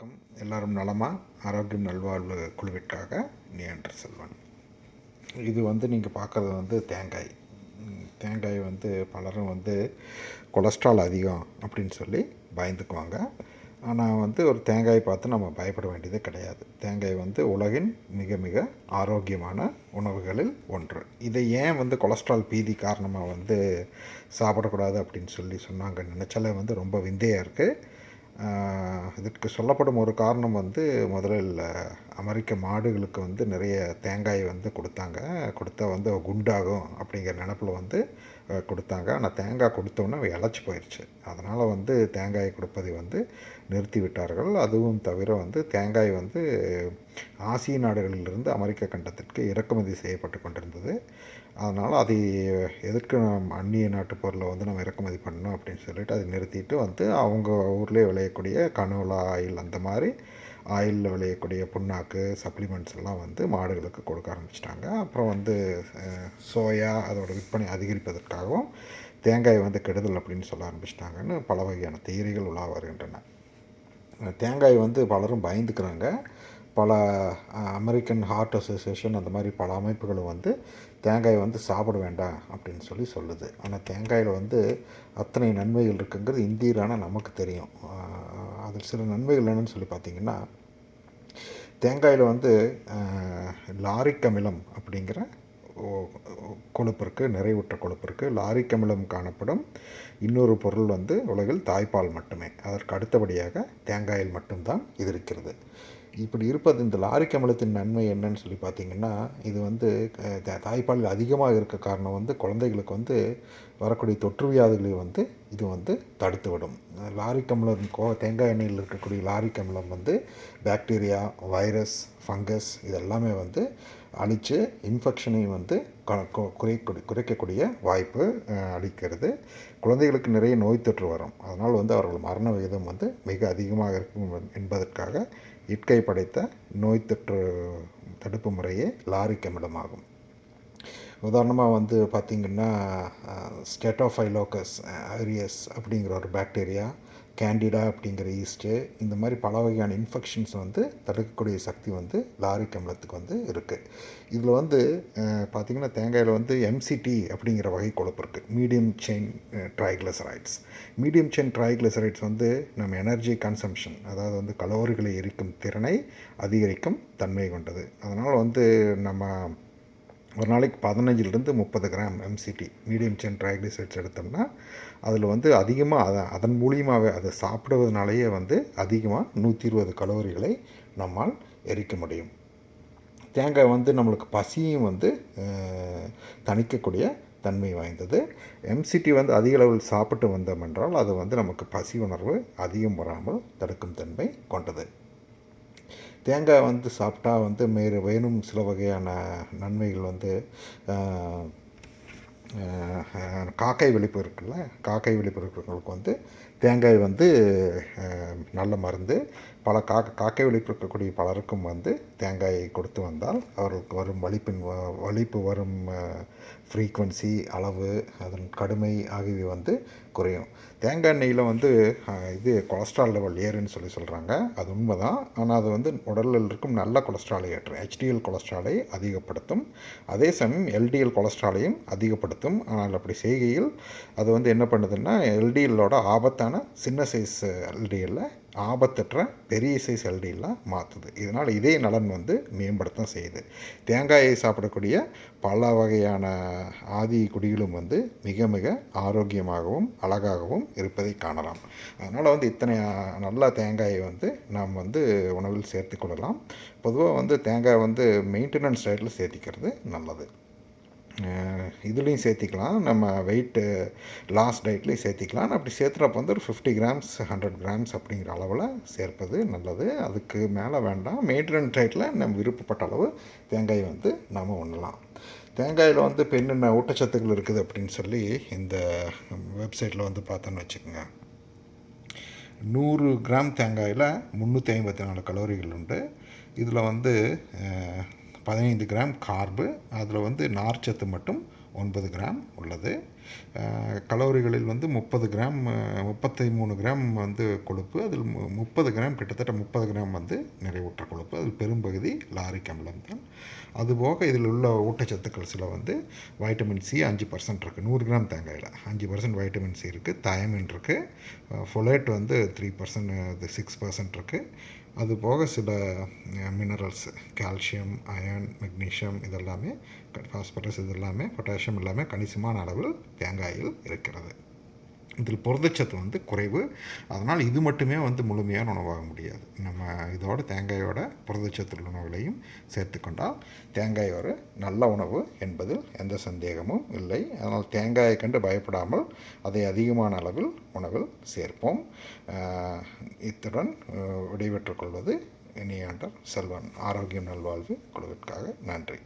வணக்கம். எல்லாரும் நலமா? ஆரோக்கியம் நல்வாழ்வு குழுவிற்காக நியன்ற செல்வன். இது வந்து நீங்கள் பார்க்குறது வந்து தேங்காய். தேங்காய் வந்து பலரும் வந்து கொலஸ்ட்ரால் அதிகம் அப்படின்னு சொல்லி பயந்துக்குவாங்க. ஆனால் வந்து ஒரு தேங்காய் பார்த்து நம்ம பயப்பட வேண்டியது கிடையாது. தேங்காய் வந்து உலகின் மிக மிக ஆரோக்கியமான உணவுகளில் ஒன்று. இதை ஏன் வந்து கொலஸ்ட்ரால் பீதி காரணமாக வந்து சாப்பிடக்கூடாது அப்படின்னு சொல்லி சொன்னாங்க நினச்சாலே வந்து ரொம்ப விந்தையாக இருக்குது இதற்கு சொல்லப்படும் ஒரு காரணம் வந்து முதலில் அமெரிக்க மாடுகளுக்கு வந்து நிறைய தேங்காய் வந்து கொடுத்தாங்க. கொடுத்தா வந்து குண்டாகும் அப்படிங்கிற நினப்பில் வந்து கொடுத்தாங்க. ஆனால் தேங்காய் கொடுத்தோன்னே அவ இழைச்சி போயிடுச்சு அதனால் வந்து தேங்காய் கொடுப்பதை வந்து நிறுத்தி விட்டார்கள். அதுவும் தவிர வந்து தேங்காய் வந்து ஆசிய நாடுகளிலிருந்து அமெரிக்க கண்டத்திற்கு இறக்குமதி செய்யப்பட்டு கொண்டிருந்தது. அதனால் அதை எதற்கு நம் அந்நிய நாட்டு பொருளை வந்து நம்ம இறக்குமதி பண்ணணும் அப்படின்னு சொல்லிட்டு அதை நிறுத்திட்டு வந்து அவங்க ஊர்லேயே விளையக்கூடிய கனோலா ஆயில் அந்த மாதிரி ஆயிலில் விளையக்கூடிய புண்ணாக்கு சப்ளிமெண்ட்ஸ் எல்லாம் வந்து மாடுகளுக்கு கொடுக்க ஆரம்பிச்சிட்டாங்க. அப்புறம் வந்து சோயா அதோட விற்பனை அதிகரிப்பதற்காகவும் தேங்காய் வந்து கெடுதல் அப்படின்னு சொல்ல ஆரம்பிச்சிட்டாங்கன்னு பல வகையான தேரிகள் உலா வருகின்றன. தேங்காய் வந்து பலரும் பயந்துக்கிறாங்க. பல அமெரிக்கன் ஹார்ட் அசோசியேஷன் அந்த மாதிரி பல அமைப்புகளும் வந்து தேங்காயை வந்து சாப்பிட வேண்டாம் அப்படின்னு சொல்லி சொல்லுது. ஆனால் தேங்காயில் வந்து அத்தனை நன்மைகள் இருக்குங்கிறது இந்தியரான நமக்கு தெரியும். அதில் சில நன்மைகள் என்னன்னு சொல்லி பார்த்தீங்கன்னா தேங்காயில் வந்து அஹ், லாரிக் அமிலம் அப்படிங்கிற ஓ- கொழுப்பு இருக்குது நிறைவுற்ற கொழுப்பு இருக்குது லாரிக் அமிலம் காணப்படும் இன்னொரு பொருள் வந்து உலகில் தாய்ப்பால் மட்டுமே. அதற்கு அடுத்தபடியாக தேங்காயில் மட்டும்தான் இது இருக்கிறது. இப்படி இருப்பது இந்த லாரிக் அமிலத்தின் நன்மை என்னன்னு சொல்லி பார்த்தீங்கன்னா இது வந்து அஹ், தாய்ப்பாலில் அதிகமாக இருக்க காரணம் வந்து குழந்தைகளுக்கு வந்து வரக்கூடிய தொற்று வியாதிகளை வந்து இது வந்து தடுத்து விடும் லாரிக் அமிலம் கோ தேங்காய் எண்ணெயில் இருக்கக்கூடிய லாரிக் அமிலம் வந்து பாக்டீரியா வைரஸ் ஃபங்கஸ் இதெல்லாமே வந்து அழித்து இன்ஃபெக்ஷனை வந்து க- குறைக்கூடிய குறைக்கக்கூடிய வாய்ப்பு அளிக்கிறது. குழந்தைகளுக்கு நிறைய நோய் தொற்று வரும். அதனால் வந்து அவர்கள் மரண விகிதம் வந்து மிக அதிகமாக இருக்கும் என்பதற்காக இட்கை படைத்த நோய் தொற்று தடுப்பு முறையே லாரி கமிடமாகும். உதாரணமாக வந்து பார்த்திங்கன்னா ஸ்டெட்டோஃபைலோக்கஸ் ஏரியஸ் அப்படிங்கிற ஒரு பாக்டீரியா கேண்டிடா அப்படிங்கிற ஈஸ்ட்டு இந்த மாதிரி பல வகையான இன்ஃபெக்ஷன்ஸ் வந்து தடுக்கக்கூடிய சக்தி வந்து லாரிக் அமிலத்துக்கு வந்து இருக்குது இதில் வந்து பார்த்திங்கன்னா தேங்காயில் வந்து எம்சிடி அப்படிங்கிற வகை கொழுப்பு இருக்குது medium chain triglycerides medium chain triglycerides வந்து நம்ம எனர்ஜி கன்சம்ஷன் அதாவது வந்து கலோரிகளை எரிக்கும் திறனை அதிகரிக்கும் தன்மை கொண்டது. அதனால் வந்து நம்ம ஒரு நாளைக்கு பதினஞ்சிலிருந்து முப்பது gram MCT medium chain triglycerides எடுத்தோம்னா அதில் வந்து அதிகமாக அதை அதன் மூலியமாகவே அதை சாப்பிடுவதனாலேயே வந்து அதிகமாக நூற்றி இருபது கலோரிகளை நம்மால் எரிக்க முடியும். தேங்காய் வந்து நம்மளுக்கு பசியும் வந்து தணிக்கக்கூடிய தன்மை வாய்ந்தது. எம்சிடி வந்து அதிக அளவில் சாப்பிட்டு வந்தோம் என்றால் அது வந்து நமக்கு பசி உணர்வு அதிகம் வராமல் தடுக்கும் தன்மை கொண்டது. தேங்காய் வந்து சாப்பிட்டா வந்து மேறு வேணும் சில வகையான நன்மைகள் வந்து காக்கை விழிப்பு இருக்குல்ல காக்கை விழிப்பு இருக்கிறவங்களுக்கு வந்து தேங்காய் வந்து நல்ல மருந்து. பல காக்க காக்கை விழிப்பு இருக்கக்கூடிய பலருக்கும் வந்து தேங்காயை கொடுத்து வந்தால் அவர்களுக்கு வரும் வலிப்பின் வலிப்பு வரும் ஃப்ரீக்குவன்சி அளவு அதன் கடுமை ஆகியவை வந்து குறையும். தேங்காய் எண்ணெயில் வந்து இது கொலஸ்ட்ரால் லெவல் ஏறுன்னு சொல்லி சொல்கிறாங்க அது உண்மை தான் ஆனால் அது வந்து உடலில் இருக்கும் நல்ல கொலஸ்ட்ராலை ஏற்றும். ஹெச்டிஎல் கொலஸ்ட்ராலை அதிகப்படுத்தும். அதே சமயம் எல்டிஎல் கொலஸ்ட்ராலையும் அதிகப்படுத்தும். ஆனால் அப்படி செய்கையில் அது வந்து என்ன பண்ணுதுன்னா எல்டிஎல்லோட ஆபத்தான சின்ன சைஸ் எல்டிஎல்ல ஆபத்தற்ற பெரிய சைஸ் எல்டிஎல்லாம் மாற்றுது இதனால் இதே நலன் வந்து மேம்படுத்த செய்யுது. தேங்காயை சாப்பிடக்கூடிய பல வகையான ஆதி குடிகளும் வந்து மிக மிக ஆரோக்கியமாகவும் அழகாகவும் இருப்பதை காணலாம். அதனால் வந்து இத்தனை நல்ல தேங்காயை வந்து நாம் வந்து உணவில் சேர்த்துக்கொள்ளலாம் பொதுவாக வந்து தேங்காய் வந்து மெயின்டெனன்ஸ் டயட்டில் சேர்த்திக்கிறது நல்லது. இதுலேயும் சேர்த்திக்கலாம். நம்ம வெயிட்டு லாஸ்ட் டயட்லேயும் சேர்த்திக்கலாம். அப்படி சேர்த்துறப்ப வந்து ஒரு ஃபிஃப்டி கிராம்ஸ் ஹண்ட்ரட் கிராம்ஸ் அப்படிங்கிற அளவில் சேர்ப்பது நல்லது. அதுக்கு மேலே வேண்டாம். மெயின்டெனன்ஸ் டயட்டில் நம்ம விருப்பப்பட்ட அளவு தேங்காய் வந்து நாம் உண்ணலாம். தேங்காயில் வந்து இப்போ என்னென்ன ஊட்டச்சத்துக்கள் இருக்குது அப்படின்னு சொல்லி இந்த வெப்சைட்டில் வந்து பார்த்தோன்னு வச்சுக்கோங்க. நூறு கிராம் தேங்காயில் முந்நூற்றி ஐம்பத்தி நாலு கலோரிகள் உண்டு. இதில் வந்து பதினைந்து கிராம் கார்பு அதில் வந்து நார்ச்சத்து மட்டும் ஒன்பது கிராம் உள்ளது. கலோரிகளில் வந்து முப்பது கிராம் முப்பத்தி மூணு கிராம் வந்து கொழுப்பு அதில் மு- முப்பது கிராம் கிட்டத்தட்ட முப்பது கிராம் வந்து நிறைவுற்ற கொழுப்பு அதில் பெரும்பகுதி லாரிக் அமிலம் தான். அதுபோக இதில் உள்ள ஊட்டச்சத்துக்கள் சில வந்து வைட்டமின் சி அஞ்சு பர்சன்ட் இருக்குது நூறு கிராம் தேங்காயில். அஞ்சு பர்சன்ட் வைட்டமின் சி இருக்குது தயமின் இருக்குது ஃபொலேட் வந்து த்ரீ பர்சன்ட் சிக்ஸ் பர்சன்ட் இருக்குது அது போக சில மினரல்ஸ் கால்சியம் அயர்ன் மெக்னீஷியம் இதெல்லாமே ஃபாஸ்பரஸ் இதெல்லாமே பொட்டாசியம் எல்லாமே கணிசமான அளவில் தேங்காயில் இருக்கிறது. இதில் புரதச்சத்து வந்து குறைவு. அதனால் இது மட்டுமே வந்து முழுமையான உணவாக முடியாது. நம்ம இதோட தேங்காயோட புரதச்சத்து உணவுகளையும் சேர்த்துக்கொண்டால் தேங்காய் ஒரு நல்ல உணவு என்பதில் எந்த சந்தேகமும் இல்லை. அதனால் தேங்காயை கண்டு பயப்படாமல் அதை அதிகமான அளவில் உணவில் சேர்ப்போம். இத்துடன் விடைபெற்றுக் கொள்வது இனியாண்டர் செல்வன் ஆரோக்கியம் நல்வாழ்வு குழுவிற்காக நன்றி.